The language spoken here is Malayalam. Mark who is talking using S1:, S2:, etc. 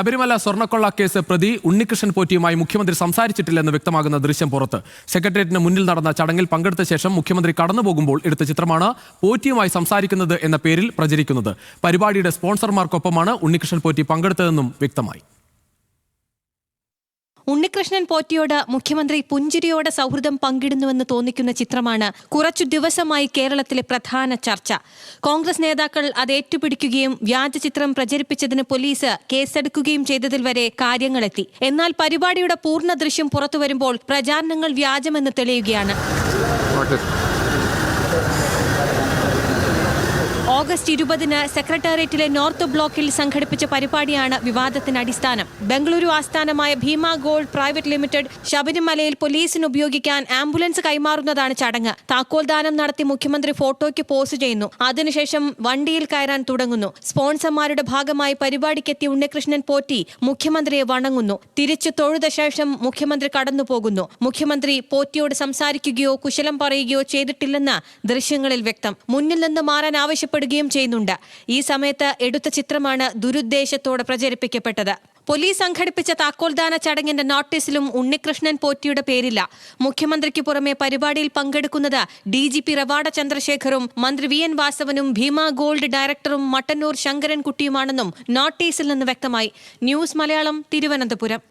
S1: ശബരിമല സ്വർണക്കൊള്ള കേസ് പ്രതി ഉണ്ണികൃഷ്ണൻ പോറ്റിയുമായി മുഖ്യമന്ത്രി സംസാരിച്ചിട്ടില്ലെന്ന് വ്യക്തമാകുന്ന ദൃശ്യം പുറത്ത്. സെക്രട്ടേറിയറ്റിന് മുന്നിൽ നടന്ന ചടങ്ങിൽ പങ്കെടുത്ത ശേഷം മുഖ്യമന്ത്രി കടന്നുപോകുമ്പോൾ എടുത്ത ചിത്രമാണ് പോറ്റിയുമായി സംസാരിക്കുന്നത് എന്ന പേരിൽ പ്രചരിക്കുന്നത്. പരിപാടിയുടെ സ്പോൺസർമാർക്കൊപ്പമാണ് ഉണ്ണികൃഷ്ണൻ പോറ്റി പങ്കെടുത്തതെന്നും വ്യക്തമായി.
S2: ഉണ്ണികൃഷ്ണൻ പോറ്റിയോട് മുഖ്യമന്ത്രി പുഞ്ചിരിയോടെ സൗഹൃദം പങ്കിടുന്നുവെന്ന് തോന്നിക്കുന്ന ചിത്രമാണ് കുറച്ചു ദിവസമായി കേരളത്തിലെ പ്രധാന ചർച്ച. കോൺഗ്രസ് നേതാക്കൾ അത് ഏറ്റുപിടിക്കുകയും വ്യാജ ചിത്രം പ്രചരിപ്പിച്ചതിന് പോലീസ് കേസെടുക്കുകയും ചെയ്തതിൽ വരെ കാര്യങ്ങളെത്തി. എന്നാൽ പരിപാടിയുടെ പൂർണ ദൃശ്യം പുറത്തുവരുമ്പോൾ പ്രചാരണങ്ങൾ വ്യാജമെന്ന് തെളിയുകയാണ്. ഓഗസ്റ്റ് ഇരുപതിന് സെക്രട്ടേറിയറ്റിലെ നോർത്ത് ബ്ലോക്കിൽ സംഘടിപ്പിച്ച പരിപാടിയാണ് വിവാദത്തിന് അടിസ്ഥാനം. ബംഗളൂരു ആസ്ഥാനമായ ഭീമ ഗോൾഡ് പ്രൈവറ്റ് ലിമിറ്റഡ് ശബരിമലയിൽ പോലീസിന് ഉപയോഗിക്കാൻ ആംബുലൻസ് കൈമാറുന്നതാണ് ചടങ്ങ്. താക്കോൽദാനം നടത്തി മുഖ്യമന്ത്രി ഫോട്ടോയ്ക്ക് പോസ്റ്റ് ചെയ്യുന്നു. അതിനുശേഷം വണ്ടിയിൽ കയറാൻ തുടങ്ങുന്നു. സ്പോൺസർമാരുടെ ഭാഗമായി പരിപാടിക്കെത്തിയ ഉണ്ണികൃഷ്ണൻ പോറ്റി മുഖ്യമന്ത്രിയെ വണങ്ങുന്നു. തിരിച്ചു തൊഴുത ശേഷം മുഖ്യമന്ത്രി കടന്നുപോകുന്നു. മുഖ്യമന്ത്രി പോറ്റിയോട് സംസാരിക്കുകയോ കുശലം പറയുകയോ ചെയ്തിട്ടില്ലെന്ന് ദൃശ്യങ്ങളിൽ വ്യക്തം. മുന്നിൽ നിന്ന് മാറാൻ ആവശ്യപ്പെടുകയും ചെയ്യുന്നുണ്ട്. ഈ സമയത്ത് എടുത്ത ചിത്രമാണ് ദുരുദ്ദേശത്തോടെ പ്രചരിപ്പിക്കപ്പെട്ടത്. പോലീസ് സംഘടിപ്പിച്ച താക്കോൽദാന ചടങ്ങിന്റെ നോട്ടീസിലും ഉണ്ണികൃഷ്ണൻ പോറ്റിയുടെ പേരില്ല. മുഖ്യമന്ത്രിക്ക് പുറമെ പരിപാടിയിൽ പങ്കെടുക്കുന്നത് ഡി ജി പി റവാഡ ചന്ദ്രശേഖറും മന്ത്രി വി എൻ വാസവനും ഭീമ ഗോൾഡ് ഡയറക്ടറും മട്ടന്നൂർ ശങ്കരൻകുട്ടിയുമാണെന്നും നോട്ടീസിൽ നിന്ന് വ്യക്തമായി. ന്യൂസ് മലയാളം തിരുവനന്തപുരം.